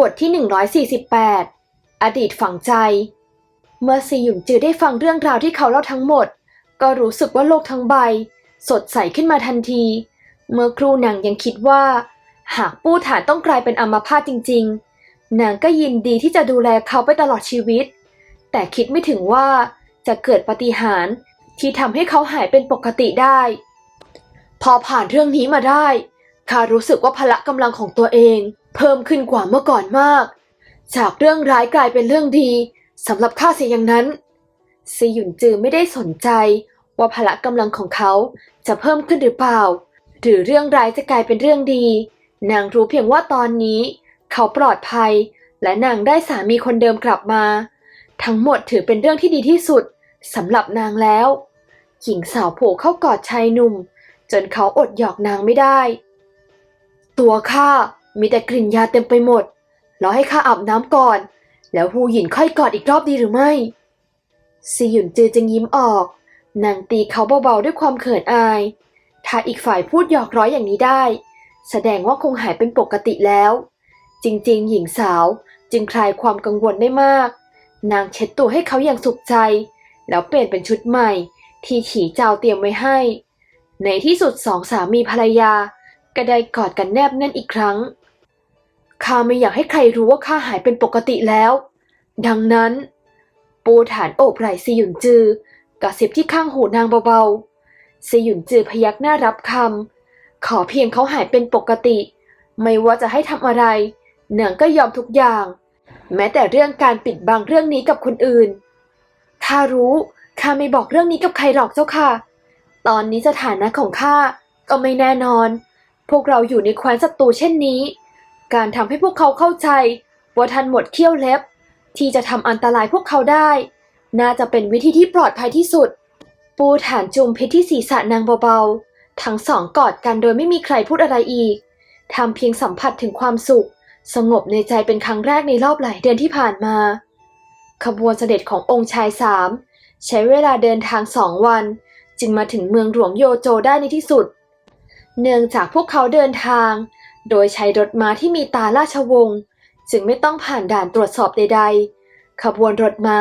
บทที่ 148 อดีตฝังใจ เมื่อซีหยุนจือได้ฟังเรื่องราวที่เขาเล่าทั้งหมด ก็รู้สึกว่าโลกทั้งใบ สดใสขึ้นมาทันที เมื่อครูนางยังคิดว่า หากปู้ฐานต้องกลายเป็นอัมพาตจริง ๆ นางก็ยินดีที่จะดูแลเขาไปตลอดชีวิต แต่คิดไม่ถึงว่าจะเกิดปฏิหารที่ทำให้เขาหายเป็นปกติได้ พอผ่านเรื่องนี้มาได้ข้ารู้สึกว่าพละกำลังของตัวเอง เพิ่มขึ้นกว่าเมื่อก่อนมาก จากเรื่องร้ายกลายเป็นเรื่องดีสำหรับข้าเสียอย่างนั้นซีหยุนจือไม่ได้สนใจว่าพละกำลังของเขาจะเพิ่มขึ้นหรือเปล่า หรือเรื่องร้ายจะกลายเป็นเรื่องดี นางรู้เพียงว่าตอนนี้ เขาปลอดภัย และนางได้สามีคนเดิมกลับมา ทั้งหมดถือเป็นเรื่องที่ดีที่สุดสำหรับนางแล้วหญิงสาวโผล่เข้ากอดชายหนุ่ม จนเขาอดหยอกนางไม่ได้ ตัวข้า มีแต่กลิ่นยาเต็มไปหมด รอให้ข้าอาบน้ำก่อน แล้วฮูหยินค่อยกอดอีกรอบดีหรือไม่ซีหยุนจือจึงยิ้มออก นางตีเขาเบาๆด้วยความเขินอาย ถ้าอีกฝ่ายพูดหยอกร้อยอย่างนี้ได้ แสดงว่าคงหายเป็นปกติแล้ว จริงๆ หญิงสาวจึงคลายความกังวลได้มาก นางเช็ดตัวให้เขาอย่างสุขใจ แล้วเปลี่ยนเป็นชุดใหม่ ที่ฉีเจ้าเตรียมไว้ให้ ในที่สุดสองสามีภรรยาก็ได้กอดกันแนบแน่นอีกครั้ง ข้าไม่อยากให้ใครรู้ว่าข้าหายเป็นปกติแล้ว ดังนั้น ปูฐานโอบไหล่ซีหยุนจือกระซิบที่ข้างหูนางเบาๆซีหยุนจือพยักหน้ารับคำขอเพียงเขาหายเป็นปกติ ไม่ว่าจะให้ทำอะไรนางก็ยอมทุกอย่าง แม้แต่เรื่องการปิดบังเรื่องนี้กับคนอื่นข้ารู้ข้าไม่บอกเรื่องนี้กับใครหรอกเจ้าค่ะ ตอนนี้สถานะของข้าก็ไม่แน่นอน พวกเราอยู่ในแคว้นศัตรูเช่นนี้ การทำให้พวกเขาเข้าใจว่าท่านหมดเขี้ยวเล็บ ที่จะทำอันตรายพวกเขาได้ น่าจะเป็นวิธีที่ปลอดภัยที่สุด ปูฐานจุมพิษที่ศีรษะนางเบาๆ ทั้งสองกอดกันโดยไม่มีใครพูดอะไรอีกทำเพียงสัมผัสถึงความสุข สงบในใจเป็นครั้งแรกในรอบหลายเดือนที่ผ่านมา ขบวนเสด็จขององค์ชายสามใช้เวลาเดินทางสองวัน จึงมาถึงเมืองหลวงโยโจได้ในที่สุด เนื่องจากพวกเขาเดินทาง โดยใช้รถม้าที่มีตาราชวงศ์จึงไม่ต้องผ่านด่านตรวจสอบใด ๆ ขบวนรถม้า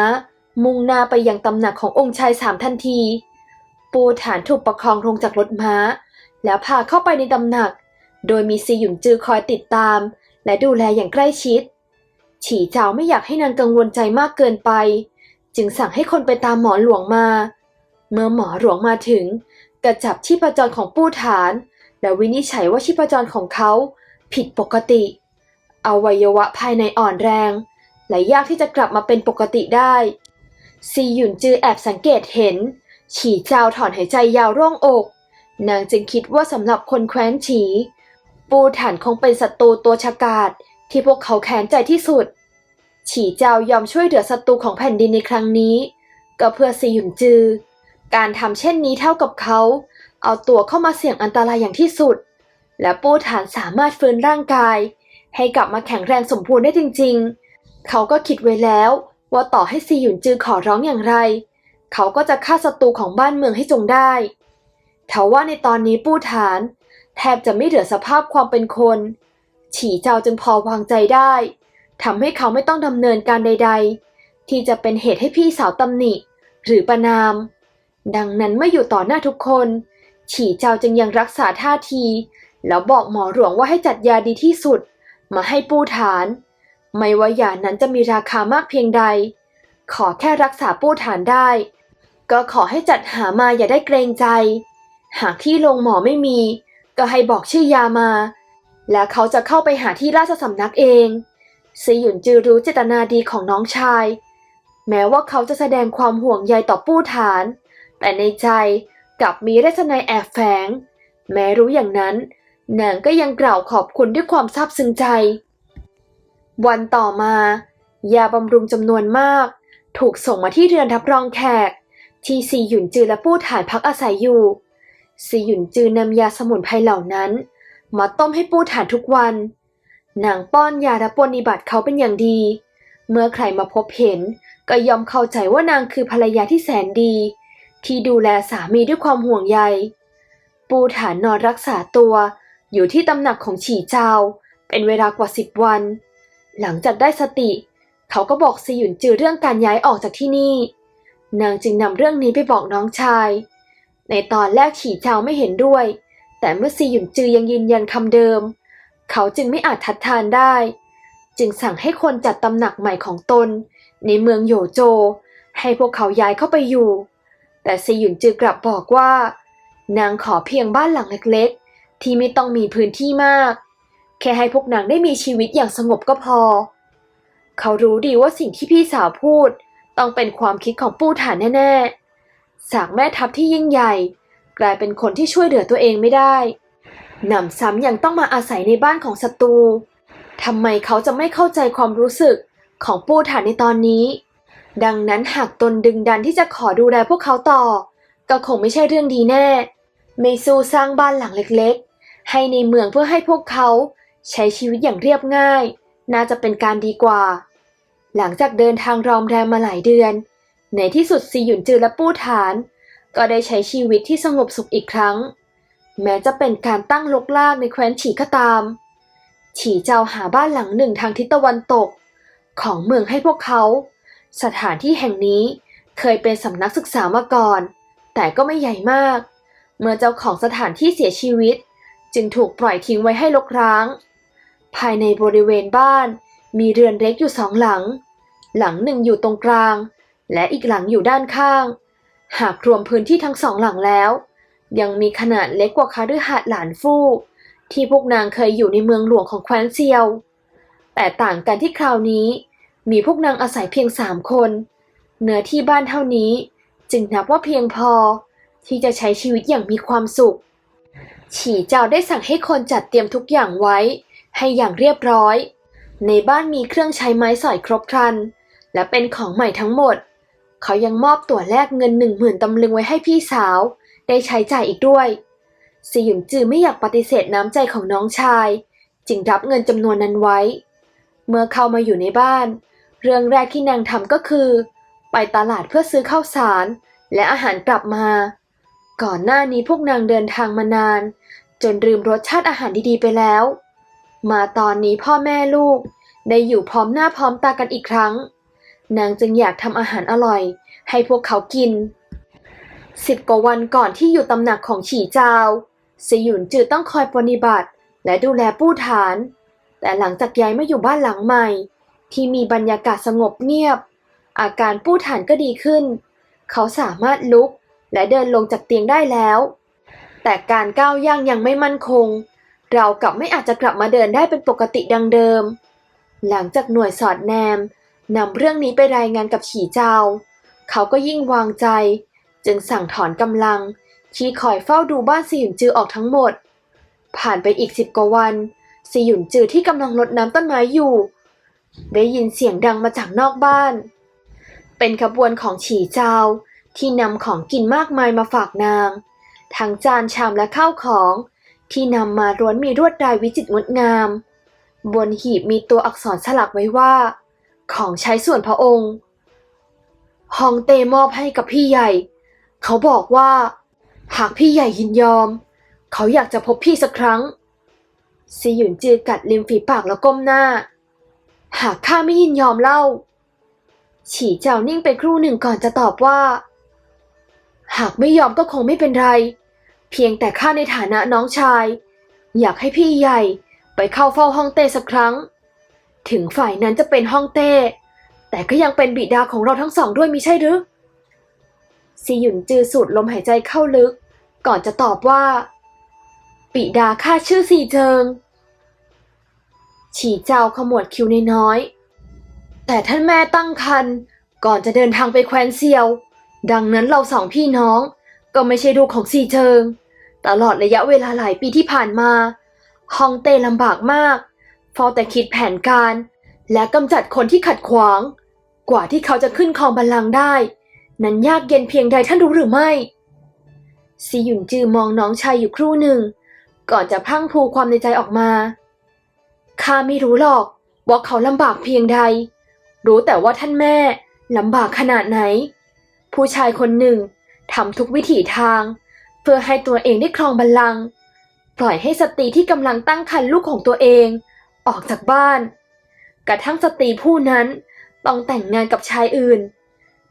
มุ่งหน้าไปยังตำหนักขององค์ชายสามทันที ปูฐานถูกประคองลงจากรถม้า แล้วพาเข้าไปในตำหนัก โดยมีซีหยุนจือคอยติดตาม และดูแลอย่างใกล้ชิด ฉีเจ้าไม่อยากให้นางกังวลใจมากเกินไป จึงสั่งให้คนไปตามหมอหลวงมา เมื่อหมอหลวงมาถึงกระจับชีพจรของปูฐาน และวินิจฉัยว่าชีพจรของเขาผิดปกติ อวัยวะภายในอ่อนแรง และยากที่จะกลับมาเป็นปกติได้ ซีหยุนจือแอบสังเกตเห็น ฉีเจ้าถอนหายใจยาวร่องอก นางจึงคิดว่าสำหรับคนแคว้นฉี ปูฐานคงเป็นศัตรูตัวฉกาจที่พวกเขาแค้นใจที่สุด ฉีเจ้ายอมช่วยเหลือศัตรูของแผ่นดินในครั้งนี้ ก็เพื่อซีหยุนจือ การทำเช่นนี้เท่ากับเขา เอาตัวเข้ามาเสี่ยงอันตรายอย่างที่สุด และปูฐานสามารถฟื้นร่างกาย ให้กลับมาแข็งแรงสมบูรณ์ได้จริง ๆ เขาก็คิดไว้แล้ว ว่าต่อให้ซีหยุนจือขอร้องอย่างไร เขาก็จะฆ่าศัตรูของบ้านเมืองให้จงได้ทว่าในตอนนี้ปูฐาน แทบจะไม่เหลือสภาพความเป็นคน ฉีเจ้าจึงพอวางใจได้ทำให้เขาไม่ต้องดำเนินการใด ๆ ที่จะเป็นเหตุให้พี่สาวตำหนิ หรือประนาม ดังนั้นเมื่ออยู่ต่อหน้าทุกคน ฉี่เจ้าจึงยังรักษาท่าที แล้วบอกหมอหลวงว่าให้จัดยาดีที่สุด มาให้ปูฐาน ไม่ว่ายานั้นจะมีราคามากเพียงใด ขอแค่รักษาปูฐานได้ ก็ขอให้จัดหามาอย่าได้เกรงใจ หากที่โรงหมอไม่มี ก็ให้บอกชื่อยามา แล้วเขาจะเข้าไปหาที่ราชสำนักเองซีหยุนจือรู้เจตนาดีของน้องชาย แม้ว่าเขาจะแสดงความห่วงใยต่อปู้ฐาน แต่ในใจ กลับมีรัชนัยแอบแฝง แม้รู้อย่างนั้น นางก็ยังกล่าวขอบคุณด้วยความซาบซึ้งใจ วันต่อมา ยาบำรุงจำนวนมาก ถูกส่งมาที่เรือนรับรองแขก ที่ซีหยุนจือและปู้ฐานพักอาศัยอยู่ซีหยุนจือนำยาสมุนไพรเหล่านั้น มาต้มให้ปู้ฐานทุกวัน นางป้อนยาและปนนิบัติเขาเป็นอย่างดี เมื่อใครมาพบเห็น ก็ยอมเข้าใจว่านางคือภรรยาที่แสนดี ที่ดูแลสามีด้วยความห่วงใย ปูฐานนอนรักษาตัวอยู่ที่ตำหนักของฉีเจ้า เป็นเวลากว่าสิบวัน หลังจากได้สติ เขาก็บอกซีหยุนจือเรื่องการย้ายออกจากที่นี่ นางจึงนำเรื่องนี้ไปบอกน้องชาย ในตอนแรกฉีเจ้าไม่เห็นด้วย แต่เมื่อซีหยุนจือยังยืนยันคำเดิม เขาจึงไม่อาจทัดทานได้ จึงสั่งให้คนจัดตำหนักใหม่ของตน ในเมืองโยโจ ให้พวกเขาย้ายเข้าไปอยู่ แต่ซีหยุนจือกลับบอกว่า นางขอเพียงบ้านหลังเล็กๆ ที่ไม่ต้องมีพื้นที่มาก แค่ให้พวกนางได้มีชีวิตอย่างสงบก็พอ เขารู้ดีว่าสิ่งที่พี่สาวพูด ต้องเป็นความคิดของปู่ฐานแน่ๆ สากแม่ทัพที่ยิ่งใหญ่ กลายเป็นคนที่ช่วยเหลือตัวเองไม่ได้หนำซ้ำยังต้องมาอาศัยในบ้านของศัตรูทำไมเขาจะไม่เข้าใจความรู้สึกของปู่ฐานในตอนนี้ ดังนั้นหากตนดึงดันที่จะขอดูแลพวกเขาต่อ ก็คงไม่ใช่เรื่องดีแน่ไม่สู้สร้างบ้านหลังเล็กๆ ให้ในเมืองเพื่อให้พวกเขาใช้ชีวิตอย่างเรียบง่าย น่าจะเป็นการดีกว่า หลังจากเดินทางรอมแรมมาหลายเดือน ในที่สุดซีหยุนจือและปู้ฐาน ก็ได้ใช้ชีวิตที่สงบสุขอีกครั้ง แม้จะเป็นการตั้งลกลากในแคว้นฉีก็ตาม ฉีเจ้าหาบ้านหลังหนึ่งทางทิศตะวันตก ของเมืองให้พวกเขา สถานที่แห่งนี้เคยเป็นสำนักศึกษามาก่อน แต่ก็ไม่ใหญ่มาก เมื่อเจ้าของสถานที่เสียชีวิต จึงถูกปล่อยทิ้งไว้ให้รกร้าง ภายในบริเวณบ้านมีเรือนเล็กอยู่สองหลัง หลังหนึ่งอยู่ตรงกลาง และอีกหลังอยู่ด้านข้าง หากรวมพื้นที่ทั้งสองหลังแล้ว ยังมีขนาดเล็กกว่าคาฤหาสน์หลานฟู่ที่พวกนางเคยอยู่ในเมืองหลวงของแคว้นเซียว แต่ต่างกันที่คราวนี้ มีพวกนางอาศัยเพียงสามคน เนื้อที่บ้านเท่านี้จึงนับว่าเพียงพอที่จะใช้ชีวิตอย่างมีความสุข ฉีเจ้าได้สั่งให้คนจัดเตรียมทุกอย่างไว้ ให้อย่างเรียบร้อย ในบ้านมีเครื่องใช้ไม้สอยครบครัน และเป็นของใหม่ทั้งหมด เขายังมอบตั๋วแลกเงินหนึ่งหมื่นตำลึงไว้ให้พี่สาว ได้ใช้จ่ายอีกด้วยสยุนจือไม่อยากปฏิเสธน้ำใจของน้องชาย จึงรับเงินจำนวนนั้นไว้ เมื่อเข้ามาอยู่ในบ้าน เรื่องแรกที่นางทำก็คือ ไปตลาดเพื่อซื้อข้าวสาร และอาหารกลับมา ก่อนหน้านี้พวกนางเดินทางมานาน จนลืมรสชาติอาหารดีๆไปแล้ว มาตอนนี้พ่อแม่ลูก ได้อยู่พร้อมหน้าพร้อมตากันอีกครั้ง นางจึงอยากทำอาหารอร่อย ให้พวกเขากินสิบกว่าวันก่อนที่อยู่ตำหนักของฉีเจาวสยุนจือต้องคอยปฏิบัติ และดูแลผู้ฐาน แต่หลังจากย้ายมาอยู่บ้านหลังใหม่ ที่มีบรรยากาศสงบเงียบ อาการผู้ฐานก็ดีขึ้น เขาสามารถลุกและเดินลงจากเตียงได้แล้ว แต่การก้าวย่างยังไม่มั่นคง เรากลับไม่อาจจะกลับมาเดินได้เป็นปกติดังเดิม หลังจากหน่วยสอดแนมนำเรื่องนี้ไปรายงานกับฉีเจ้า เขาก็ยิ่งวางใจ จึงสั่งถอนกำลัง ที่คอยเฝ้าดูบ้านซีหยุนจือออกทั้งหมด ผ่านไปอีกสิบกว่าวันซีหยุนจือที่กำลังรดน้ำต้นไม้อยู่ ได้ยินเสียงดังมาจากนอกบ้าน เป็นขบวนของฉีเจ้าที่นำของกินมากมายมาฝากนาง ทั้งจานชามและข้าวของ ที่นำมาล้วนมีลวดลายวิจิตรงดงาม บนหีบมีตัวอักษรสลักไว้ว่า ของใช้ส่วนพระองค์ฮองเตมอบให้กับพี่ใหญ่ เขาบอกว่า หากพี่ใหญ่ยินยอม เขาอยากจะพบพี่สักครั้งซีหยุนจือกัดริมฝีปากแล้วก้มหน้า หากข้าไม่ยินยอมเล่า ฉีเจ้านิ่งไปครู่หนึ่งก่อนจะตอบว่า หากไม่ยอมก็คงไม่เป็นไร เพียงแต่ข้าในฐานะน้องชาย อยากให้พี่ใหญ่ไปเข้าเฝ้าห้องเต้สักครั้ง ถึงฝ่ายนั้นจะเป็นห้องเต้ แต่ก็ยังเป็นบิดาของเราทั้งสองด้วยมิใช่หรือซีหยุนจือสูดลมหายใจเข้าลึก ก่อนจะตอบว่าบิดาข้าชื่อซีเจิง ฉีเจ้าขมวดคิ้วน้อยๆแต่ท่านแม่ตั้งครรภ์ก่อนจะเดินทางไปแคว้นเซียว ดังนั้นเราสองพี่น้องก็ไม่ใช่ลูกของซีเจิง ตลอดระยะเวลาหลายปีที่ผ่านมาฮองเต้ลำบากมากเฝ้าแต่คิดแผนการ และกำจัดคนที่ขัดขวาง กว่าที่เขาจะขึ้นครองบัลลังก์ได้ นั้นยากเย็นเพียงใดท่านรู้หรือไม่ซีหยุนจือมองน้องชายอยู่ครู่หนึ่ง ก่อนจะพรั่งพูความในใจออกมา ข้าไม่รู้หรอกว่าเขาลำบากเพียงใด รู้แต่ว่าท่านแม่ลำบากขนาดไหน ผู้ชายคนหนึ่งทำทุกวิถีทาง เพื่อให้ตัวเองได้ครองบัลลังก์ปล่อยให้สตรีที่กำลังตั้งครรภ์ลูกของตัวเอง ออกจากบ้าน กระทั่งสตรีผู้นั้นต้องแต่งงานกับชายอื่น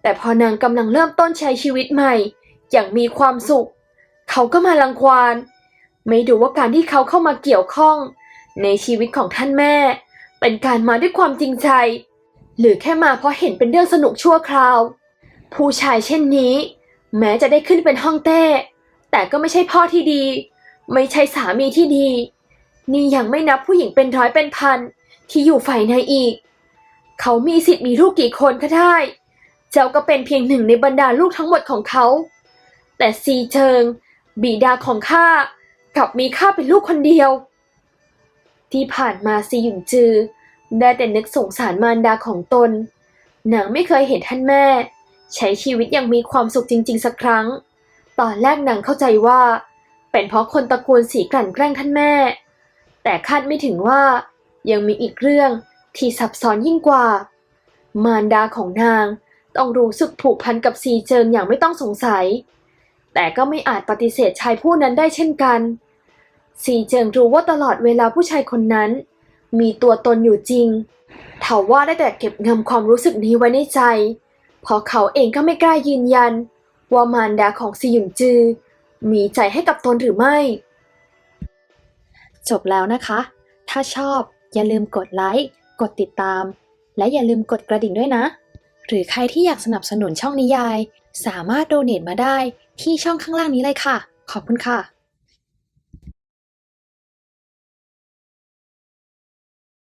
แต่พอนางกำลังเริ่มต้นใช้ชีวิตใหม่ อย่างมีความสุข เขาก็มาลังควาน ไม่ดูว่าการที่เขาเข้ามาเกี่ยวข้อง ในชีวิตของท่านแม่ เป็นการมาด้วยความจริงใจ หรือแค่มาเพราะเห็นเป็นเรื่องสนุกชั่วคราว ผู้ชายเช่นนี้ แม้จะได้ขึ้นเป็นห้องเต้ แต่ก็ไม่ใช่พ่อที่ดี ไม่ใช่สามีที่ดี นี่ยังไม่นับผู้หญิงเป็นร้อยเป็นพันที่อยู่ฝ่ายในอีก เขามีสิทธิ์มีลูกกี่คนก็ได้ เจ้าก็เป็นเพียงหนึ่งในบรรดาลูกทั้งหมดของเขา แต่ซีเจิง บิดาของข้ากลับมีข้าเป็นลูกคนเดียว ที่ผ่านมาซีหยุนจือ ได้แต่นึกสงสารมารดาของตน นางไม่เคยเห็นท่านแม่ ใช้ชีวิตอย่างมีความสุขจริง ๆ สักครั้ง ตอนแรกนางเข้าใจว่า เป็นเพราะคนตระกูลสีกลั่นแกล้งท่านแม่ แต่คาดไม่ถึงว่ายังมีอีกเรื่องที่ซับซ้อนยิ่งกว่า มารดาของนางต้องรู้สึกผูกพันกับซีเจิงอย่างไม่ต้องสงสัย แต่ก็ไม่อาจปฏิเสธชายผู้นั้นได้เช่นกัน ซีเจิงรู้ว่าตลอดเวลาผู้ชายคนนั้น มีตัวตนอยู่จริงเถาว่าได้แต่เก็บงำความรู้สึกนี้ไว้ในใจ เพราะเขาเองก็ไม่กล้ายืนยัน ว่ามารดาของซีหยุนจือ มีใจให้กับตนหรือไม่ จบแล้วนะคะ ถ้าชอบอย่าลืมกดไลค์ กดติดตาม และอย่าลืมกดกระดิ่งด้วยนะ หรือใครที่อยากสนับสนุนช่องนิยาย สามารถโดเน a มาได้ที่ช่องข้างล่างนี้เลยค่ะ ขอบคุณค่ะ